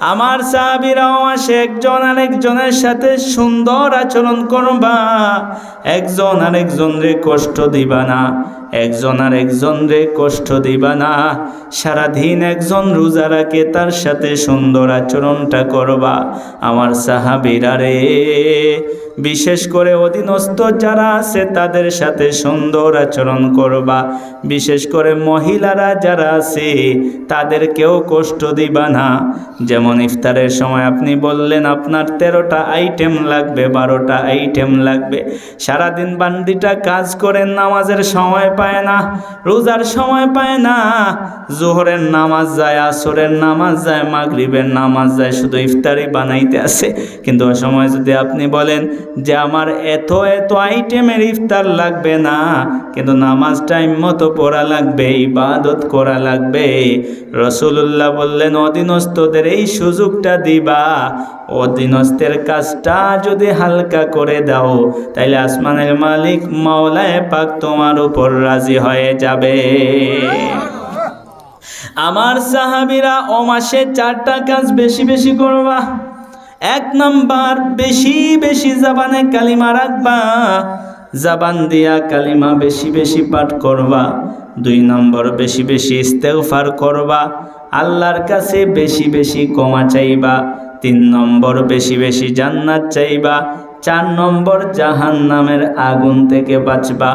আমার সাহাবিরাও আসে, একজন আরেকজনের সাথে সুন্দর আচরণ করবা, একজন আরেকজন রে কষ্ট দিবা না। একজন আর একজন রে কষ্ট দিবা না। সারাদিন একজন রোজা রাখে, তার সাথে সুন্দর আচরণটা করবা। আমার সাহাবিরা রে, বিশেষ করে অধীনস্থ যারা আছে, তাদের সাথে সুন্দর আচরণ করবা। বিশেষ করে মহিলারা যারা আছে, তাদেরকেও কষ্ট দিবা না। যেমন ইফতারের সময় আপনি বললেন, আপনার তেরোটা আইটেম লাগবে, বারোটা আইটেম লাগবে। সারাদিন বান্দিটা কাজ করেন নামাজের সময় পায় না, রোজার সময় পায় না। জোহরের নামাজ যায়, আসরের নামাজ যায়, মাগরিবের নামাজ যায়, শুধু ইফতারি বানাইতে আসে কিন্তু ওই সময় যদি আপনি বলেন যে আমার এত এত আইটেমের ইফতার লাগবে না, কিন্তু নামাজ টাইম মতো পড়া লাগবে, ইবাদত করা লাগবে রসুল্লাহ বললেন, অধীনস্থদের এই সুযোগটা দিবা। অধীনস্থের কাজটা যদি হালকা করে দাও, তাইলে আসমানের মালিক মাওলায় পাক তোমার উপর রাজি হয়ে যাবে। আমার সাহাবিরা ও মাসে চারটা কাজ বেশি বেশি করবা। এক নাম্বার, বেশি বেশি জাবানে কালিমা রাখবা। জাবান দিয়া কালিমা বেশি বেশি পাঠ করবা। দুই নম্বর, বেশি বেশি ইস্তেগফার করবা। আল্লাহর কাছে বেশি বেশি কমা চাইবা। তিন নম্বর বেশি বেশি জান্নাত চাইবা, চার নম্বর জাহান নামের আগুন থেকে বাঁচবা।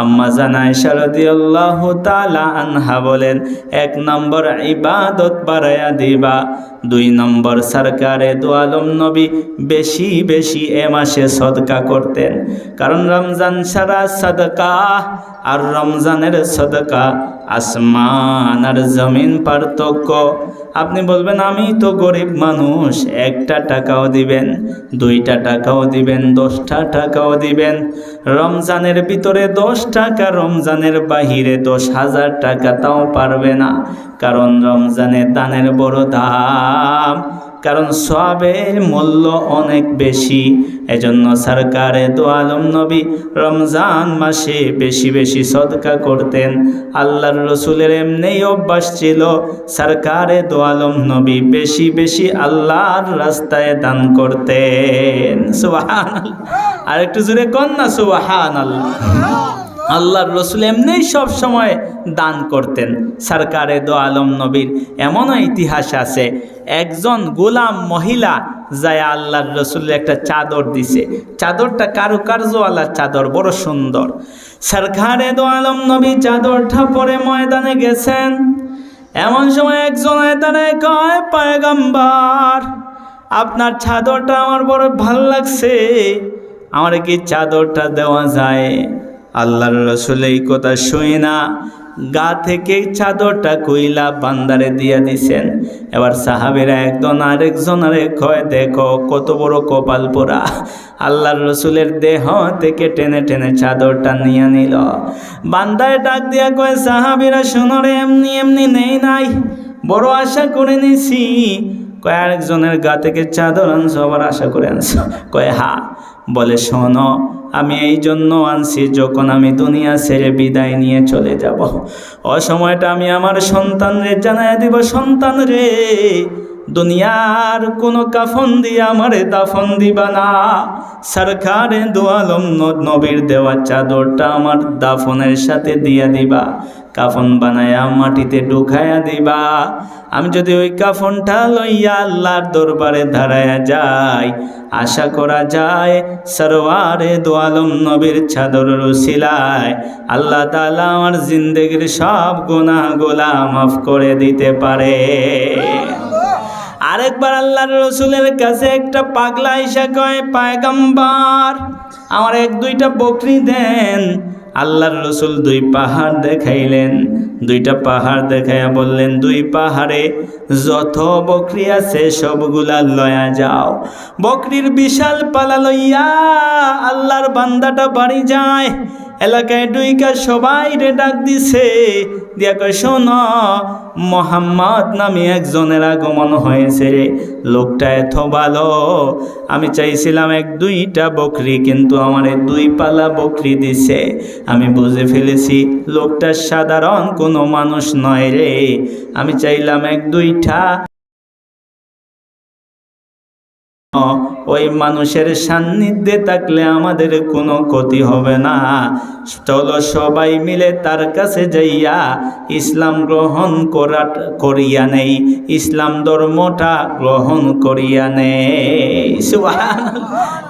আম্মা জানায় শারদিয়াল্লাহ তালা আনহা বলেন, এক নম্বর ইবাদত বাড়াইয়া দিবা। দুই নম্বর সরকারে দোয়ালম নবী বেশি বেশি এ মাসে সদকা করতেন। কারণ রমজান সারা সদকা আর রমজানের সদকা আসমান আর জমিন পার্থক্য। আপনি বলবেন, আমি তো গরিব মানুষ, একটা টাকাও দিবেন, দুইটা টাকাও দিবেন, দশটা টাকাও দিবেন। রমজানের ভিতরে দশ টাকা, রমজানের বাহিরে দশ হাজার টাকা তাও পারবে না। কারণ রমজানে দানের বড় দাম। কারণ সবের মূল্য অনেক বেশি। এজন্য সরকারে দো আলম নবী রমজান মাসে বেশি বেশি সদকা করতেন। আল্লাহর রসুলের এমনি অভ্যাস ছিল, সরকারে দো আলম নবী বেশি বেশি আল্লাহর রাস্তায় দান করতেন। সুবাহান আর একটু জোরে কন না সুবাহান আল্লাহ আল্লাহর রসুল এমনি সব সময় দান করতেন। সরকারে দো আলম নবীর এমনও ইতিহাস আছে, একজন গোলাম মহিলা যায় আল্লাহর রসুলের একটা চাদর দিছে। চাদরটা কারুকার্যওয়ালার চাদর, বড় সুন্দর। সরকারে দো আলম নবী চাদরটা পরে ময়দানে গেছেন। এমন সময় একজন এদানে কয়, পয়গম্বর, আপনার চাদরটা আমার বড় ভালো লাগছে। আমার কি চাদরটা দেওয়া যায়? আল্লাহর রসুল এই কথা শুই না, গা থেকে চাদরটা কইলা বান্দারে দিয়া দিছেন। এবার সাহাবেরা একজন আরেকজন আরেক কয়, দেখো কত বড় কপাল পোড়া। আল্লাহর রসুলের দেহ থেকে টেনে টেনে চাদরটা নিয়ে নিল। বান্দায় ডাক দিয়া কয়, সাহাবিরা শোনরে এমনি এমনি নেই নাই। বড় আশা করে নিছি। কয়, আরেকজনের গা থেকে চাদর আনছো, আবার আশা করে আনছো। কয়, হা বলে, শোনো, আমি এই জন্য আনছি যখন আমি দুনিয়া ছেড়ে বিদায় নিয়ে চলে যাব। ও সময়টা আমি আমার সন্তান রে জানাই দিব সন্তান রে দুনিয়ার কোনো কাফন দিয়ে আমারে দাফন দিবা না। সরকারে দোয়ালম নবীর দেওয়া চাদরটা আমার দাফনের সাথে দিয়া দিবা। কাফন বানায়া মাটিতে ঢুকায়া দিবা। আমি যদি ওই কাফনটা লইয়া আল্লাহর দরবারে ধারায়া যাই আশা করা যায়, সরওয়ারে দোয়ালম নবীর চাদর রসিলায় আল্লাহ তালা আমার জিন্দগির সব গোনা গোলা মাফ করে দিতে পারে। আরেকবার আল্লাহর রসুলের কাছে একটা পাগলা ইসা কয়, পায়গাম্বার, আমার এক দুইটা বকরি দেন। আল্লাহর রসুল দুই পাহাড় দেখাইলেন। দুইটা পাহাড় দেখাইয়া বললেন, দুই পাহাড়ে যত বকরি আছে সবগুলা লয়া যাও। বকরির বিশাল পালা লইয়া আল্লাহর বান্দাটা বাড়ি যায়। এলাকায় ডুইকা সবাই রে ডাক দিছে। দিয়া কয়, শোন, মোহাম্মদ নামে একজনের আগমন হয়েছে রে। লোকটা এত ভালো। আমি চাইছিলাম এক দুইটা বকরি, কিন্তু আমার দুই পালা বকরি দিছে। আমি বুঝে ফেলেছি, লোকটা সাধারণ কোনো মানুষ নয় রে। আমি চাইলাম এক দুইটা ওই মানুষের সান্নিধ্যে থাকলে আমাদের কোনো ক্ষতি হবে না। চলো সবাই মিলে তার কাছে যাইয়া ইসলাম গ্রহণ করা করিয়া নেই। ইসলাম ধর্মটা গ্রহণ করিয়া নেই।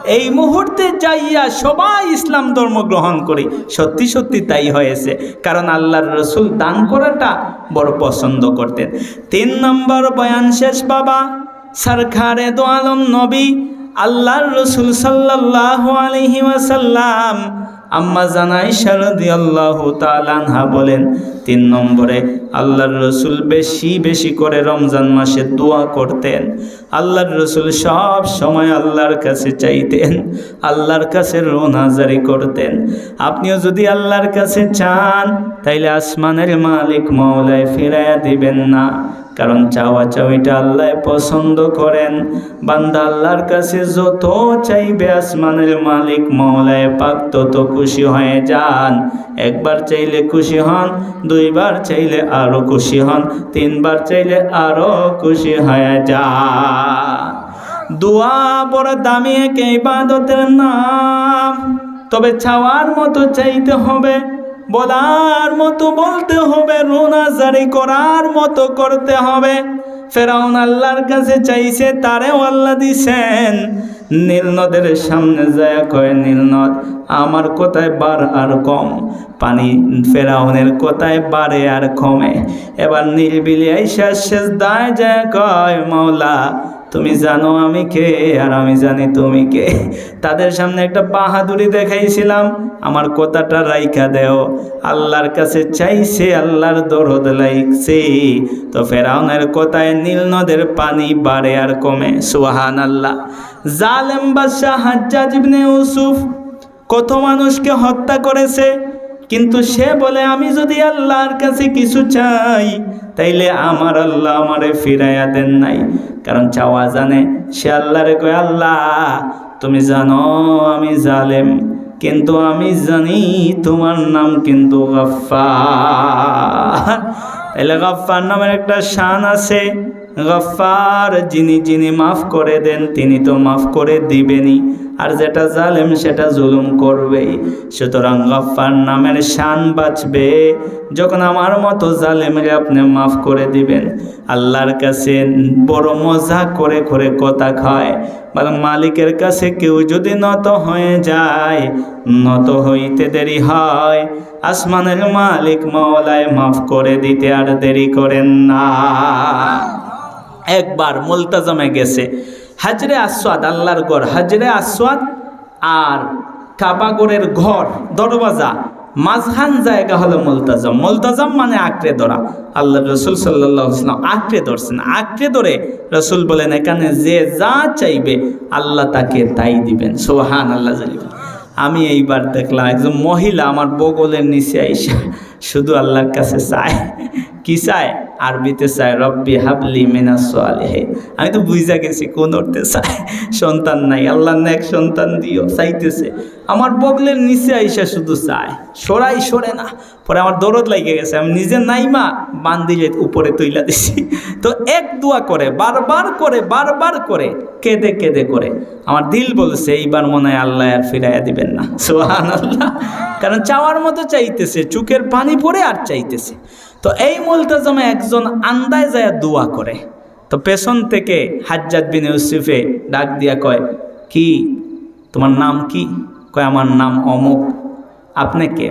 এই মুহূর্তে যাইয়া সবাই ইসলাম ধর্ম গ্রহণ করি। সত্যি সত্যি তাই হয়েছে। কারণ আল্লাহর রসুল দান করাটা বড় পছন্দ করতেন। তিন নম্বর বয়ান শেষ, বাবা। সরকারে দো আলম নবী, আল্লাহর রসুল সাল্লাহ আলহি ওয়াসাল্লাম, আম্মা জানাই শারদি আল্লাহ তালানহা বলেন, তিন নম্বরে আল্লাহর রসুল বেশি বেশি করে রমজান মাসে দোয়া করতেন। আল্লাহর রসুল সব সময় আল্লাহর কাছে চাইতেন, আল্লাহর কাছে রোনাজারি করতেন। আপনিও যদি আল্লাহর কাছে চান, তাইলে আসমানের মালিক মৌলায় ফিরাইয়া দিবেন না। কারণ চাওয়া চাওয়াটা আল্লাহ পছন্দ করেন। বান্দা আল্লাহর কাছে যত চাইবে আসমানের মালিক মৌলায় পাক তত খুশি হয়ে যান। একবার চাইলে খুশি হন, দুইবার চাইলে আরও খুশি হন, তিনবার চাইলে আরও খুশি হয়ে যা। দোয়া বড় দামি এক ইবাদতের নাম। তবে চাওয়ার মতো চাইতে হবে। বলার মতো বলতে হবে, রোনা জারি করার মতো করতে হবে। ফেরাউন আল্লাহর কাছে চাইছে, তারেও আল্লাহ দিছেন। নীলনদের সামনে যায় কয় নীলনদ আমার কোথায় বার আর কম? পানি ফেরাউনের কোথায় বাড়ে আর কমে? এবার নীলবিলি আইসা শেষ দায় যায় কয়, মাওলা তুমি জানো আমি কে, আর আমি জানি তুমি কে। তাদের সামনে একটা বাহাদুরি দেখাইছিলাম। আমার কথাটা রাইখা দেও। আল্লাহর কাছে চাইছে, আল্লাহর দরদ লাইছে তো ফেরাউনের কথায় নীল নদের পানি বাড়ে আর কমে। সুহান আল্লাহ জালেম বাদশাহ হাজ্জাজ ইবনে ইউসুফ কত মানুষকে হত্যা করেছে? কিন্তু সে বলে, আমি যদি আল্লাহর কাছে কিছু চাই, তাইলে আমার আল্লাহ আমারে ফিরাইয়া দেন নাই। কারণ চাওয়া জানে, সে আল্লাহরে কয়, আল্লাহ, তুমি জানো আমি জালেম, কিন্তু আমি জানি তোমার নাম কিন্তু গফ্ফার। তাইলে গফ্ফার নামের একটা শান আছে। গফ্ফার যিনি যিনি মাফ করে দেন, তিনি তো মাফ করে দিবেনই। আর যেটা জালেম সেটা জুলুম করবেই সুতরাং গফ্ফার নামের শান বাঁচবে। যখন আমার মতো জালেমরে আপনি মাফ করে দিবেন, আল্লাহর কাছে বড় মজা করে করে কথা খায়। বরং মালিকের কাছে কেউ যদি নত হয়ে যায়, নত হইতে দেরি হয়। আসমানের মালিক মাওলায় মাফ করে দিতে আর দেরি করেন না। একবার মুলতাজমে গেছে। হাজরে আসওয়াদ, আল্লাহর ঘর। হাজরে আসওয়াদ আর কাবাগরের ঘর, দরওয়াজা। মাঝখান জায়গা হলো মুলতাজম। মুলতাজম মানে আঁকড়ে ধরা। আল্লাহ রসুল সাল্লাম আঁকড়ে ধরছেন। আঁকড়ে ধরে রসুল বলেন, এখানে যে যা চাইবে আল্লাহ তাকে তাই দিবেন। সোহান আল্লাহ জালিবেন আমি এইবার দেখলাম একজন মহিলা আমার বগলের নিচে আইসা শুধু আল্লাহর কাছে চায়। কি চায়? আরবিতে চায়, রব্বি হাবলি মিনা সোয়ালেহে আমি তো বুঝা গেছি কোন অর্থে চায়। সন্তান নাই, আল্লাহ এক সন্তান দিও, চাইতেছে। আমার বগলের নিচে আইসা শুধু চায়, সরাই সরে না। পরে আমার দরদ লাগিয়ে গেছে, আমি নিজে নাই মা বান দিলে উপরে তৈলা দিছি। তো এক দোয়া করে, বারবার করে বারবার করে, কেঁদে কেঁদে করে। আমার দিল বলছে, এইবার মনে হয় আল্লাহ আর ফিরাইয়া দিবেন না। সোহান আল্লাহ কারণ চাওয়ার মতো চাইতেছে চুকের পানি পড়ে আর চাইতেছে। তো এই মুলতাজমে একজন আন্দায় যায় দোয়া করে। তো পেছন থেকে হাজ্জাদ বিন ইউসুফে ডাক দিয়া কয়, কি? তোমার নাম কি? কয়, আমার নাম অমুক। আপনি কে?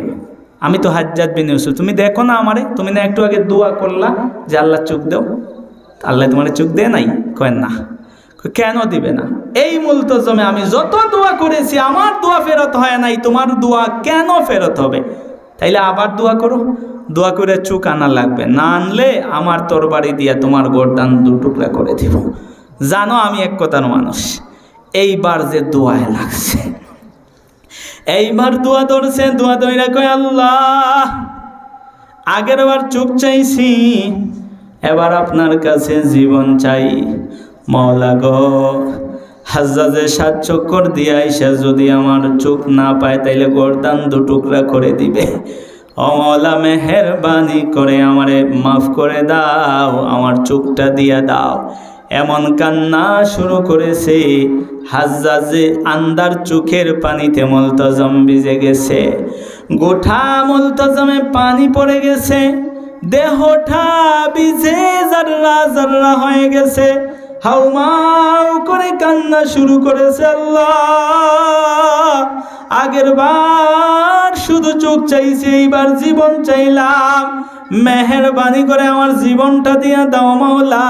আমি তো হাজ্জাদ বিন ইউসুফ। তুমি দেখো না আমারে। তুমি না একটু আগে দোয়া করলা যে আল্লাহ চোখ দেও। আল্লাহ তোমার চোখ দেয় নাই? কয়, না। কেন দিবে না? এই মুলতজমে আমি যত দোয়া করেছি, আমার দোয়া ফেরত হয় নাই। তোমার দোয়া কেন ফেরত হবে? তাইলে আবার দোয়া করো। দোয়া করে চুক আনা লাগবে। না আনলে আমার তরবারি দিয়া তোমার গরদান দু টুকরা করে দিব। জানো আমি এক কথার মানুষ, এইবার যে দোয়ায় লাগছে, এইবার দোয়া ধরছে, দোয়া দইরা কয়, আল্লাহ, আগের বার চুপ চাইছি, এবার আপনার কাছে জীবন চাই। মৌলা গো, হাজ্জাজে সাত চক্কর দিয়ে আইসা যদি আমার চোখ না পায়, তাইলে গরদান দু টুকরা করে দিবে। অমলা মেহেরবানি করে আমারে মাফ করে দাও, আমার চোখটা দিয়া দাও। এমন কান্না শুরু করেছে, হাজ্জাজে আন্দার চোখের পানিতে মলতজম ভিজে গেছে। গোঠা মলতজমে পানি পড়ে গেছে, দেহটা ভিজে জাররা জাররা হয়ে গেছে। হাউমাউ করে কান্না শুরু করেছে আল্লাহ। আগের বার শুধু চোখ চাইছে, এইবার জীবন চাইলাম। মেহরবানি করে আমার জীবনটা দিয়া দাও মাওলা।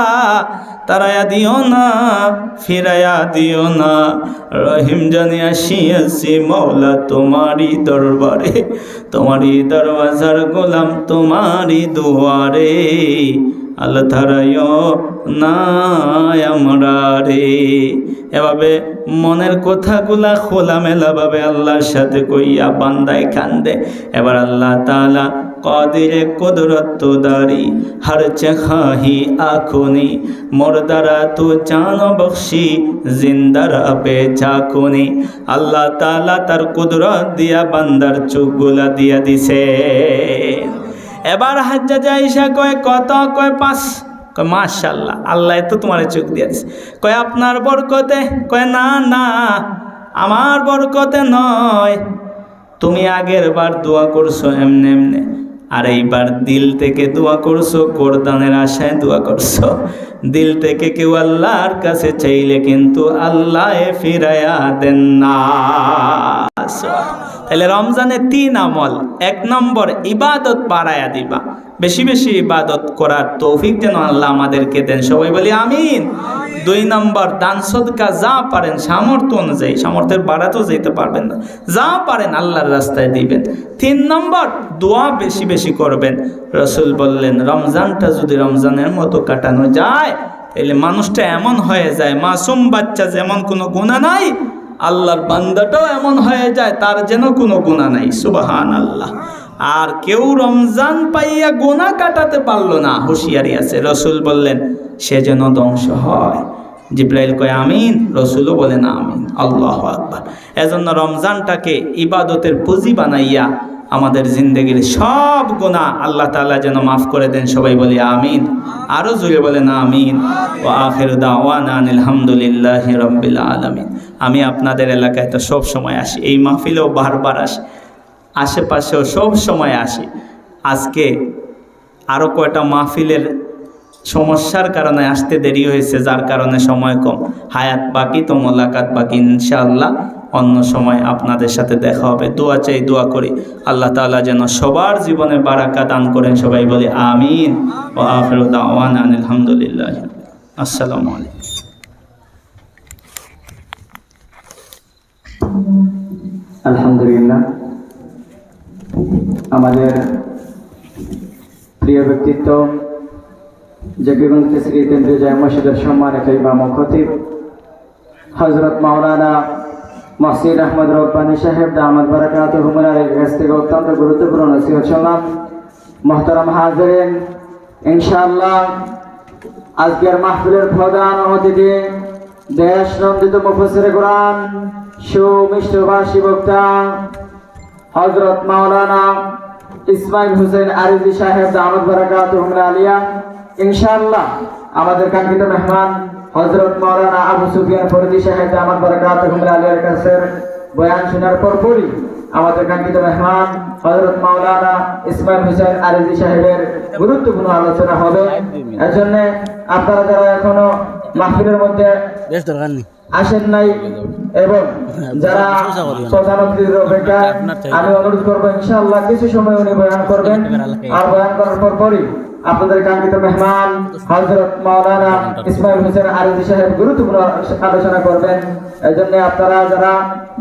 তারায়া দিও না, ফিরায়া দিও না। রহিম জানি আসিয়াছি মাওলা তোমারই দরবারে। তোমারই দরওয়াজার গোলাম তোমারই দুয়ারে। আল্লাহ তারাইও না আমরা রে। এভাবে মনের কথাগুলা খোলামেলা ভাবে আল্লাহর সাথে কইয়া বান্দায় কান্দে। এবার আল্লাহ তাআলা কদিরে কুদরত দারি, হর চখাহি আখুনি, মোরদারা তু জান বখশি জিন্দারা পে চাকুনি। আল্লাহ তালা তার কুদরত দিয়া বান্দার চোখগুলা দিয়া দিছে। এবার হাজ্জা যাইসা কয়, কত? কয়, পাঁচ। কয় মাশাল্লাহ আল্লাহ তো তোমার চোখ দিয়েছে। কয়, আপনার বরকতে? কয়, না না, আমার বরকতে নয়। তুমি আগের বার দোয়া করছ এমনি এমনি, আর এইবার দিল থেকে দোয়া করছ কোরদানের আশায় দোয়া করছ। দিল থেকে কেউ আল্লাহর কাছে চাইলে কিন্তু আল্লাহ ফিরাইয়া দেন না। তাহলে রমজানে তিন আমল, এক নম্বর ইবাদত বাড়ায়া দিবা। বেশি বেশি ইবাদত করার তৌফিক যেন আল্লাহ আমাদেরকে দেন। সবাই বলি আমিন। দুই নম্বর, দান সদকা যা পারেন সামর্থ্য অনুযায়ী, সামর্থ্যের বাড়াতেও যেতে পারবেন না। যা পারেন আল্লাহর রাস্তায় দিবেন। তিন নম্বর, দোয়া বেশি বেশি করবেন। রসুল বললেন, রমজানটা যদি রমজানের মতো কাটানো যায়, তাহলে মানুষটা এমন হয়ে যায়, মাসুম বাচ্চা যেমন কোনো গুণা নাই, আল্লাহর বান্দাটাও এমন হয়ে যায়, তার যেন কোনো গুণা নাই। সুবাহান আল্লাহ আর কেউ রমজান পাইয়া গোনা কাটাতে পারল না, হুঁশিয়ারি আছে। রসুল বললেন, সে যেন ধ্বংস হয়। জিব্রাইল কয়, আমিন। রসুলও বলেন, আমিন। আল্লাহ আকবার। এজন্য রমজানটাকে ইবাদতের পুঁজি বানাইয়া আমাদের জিন্দগির সব গোনা আল্লাহ তাআলা যেন মাফ করে দেন, সবাই বলি, আমিন। আরও জুড়ে বলেন, আমিন। ও আখের দাওয়ান আলহামদুলিল্লাহ রব্বিল আলমিন। আমি আপনাদের এলাকায় তো সব সময় আসি, এই মাহফিলেও বারবার আসি, আশেপাশেও সব সময় আসি। আজকে আরও কয়টা মাহফিলের সমস্যার কারণে আসতে দেরি হয়েছে, যার কারণে সময় কম। হায়াত বাকি, তো মোলাকাত বাকি, ইনশাআল্লাহ অন্য সময় আপনাদের সাথে দেখা হবে। দোয়া চাই, দোয়া করি। আল্লাহ তাআলা যেন সবার জীবনে বারাকা দান করেন, সবাই বলি আমিন। ও আখরু দাওয়ান আলহামদুলিল্লাহ আসসালামু আলাইকুম। আলহামদুলিল্লাহ। আমাদের প্রিয় ব্যক্তিত্ব জকিগঞ্জ কেসরি কেন্দ্রীয় জয় মসজিদের সম্মানিত ইমাম খতিব হজরত মাওলানা মসজিদ আহমদ রব্বানি সাহেব দামাদ বারাকাত হুমুনারের কাছ থেকে অত্যন্ত গুরুত্বপূর্ণ নসিহত শুনলাম। মোহতারাম হাজরেন, ইনশাআল্লাহ আজকের মাহফিলের প্রধান অতিথি, দেশ নন্দিত মুফসির কোরআন সুমিষ্টভাষী বক্তা হজরত মাওলানা ইসমাইল হোসেন আরিজি সাহেব দামদ বারাকাত হুমরা আলিয়া ইনশাআল্লাহ আমাদের কাঙ্ক্ষিত মেহমান হজরত মাওলানা আবু সুফিয়ান ফরিদি সাহেব দামদ বারাকাত আলিয়ার কাছে বয়ান শোনার পরপরই আমাদের কাঙ্ক্ষিত মেহমান হজরত মাওলানা ইসমাইল হোসেন আরিজি সাহেবের গুরুত্বপূর্ণ আলোচনা হবে। এর জন্য আপনারা যারা এখনও মাহফিলের মধ্যে আসেন নাই এবং যারা প্রধান অতিথির অপেক্ষা আমি অনুরোধ করব ইনশাআল্লাহ কিছু সময় উনি বয়ান করবেন। আর বয়ান করার পর পরই আপনাদের কাঙ্ক্ষিত মেহমান হজরত মাওলানা ইসমাইল হোসেন আরিজি সাহেব গুরুত্বপূর্ণ আলোচনা করবেন। এই জন্য আপনারা যারা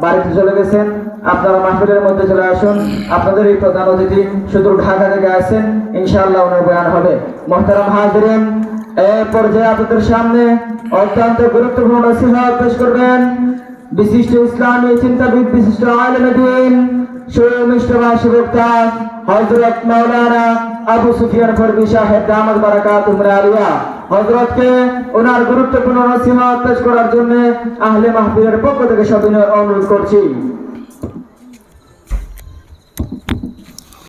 বাড়িতে চলে গেছেন, আপনারা মাহফিলের মধ্যে চলে আসুন। আপনাদের এই প্রধান অতিথি শুধু ঢাকা থেকে আসেন ইনশাআল্লাহ ওনার বয়ান হবে। মোহতারাম হাজরিন এই পর্যায়ে আপনাদের সামনে অত্যন্ত গুরুত্বপূর্ণ নসিহত পেশ করবেন। বিশিষ্ট ইসলামী চিন্তাবিদ, বিশিষ্ট আলমদিন সুমিষ্টভাষী বক্তা হজরত মাওলানা আবু সুফিয়ান ফরবি সাহেব দামদ বারাকাত আলিয়া হজরতকে ওনার গুরুত্বপূর্ণ সীমা পেশ করার জন্য আহলে মাহফিলের পক্ষ থেকে সবিনয় অনুরোধ করছি।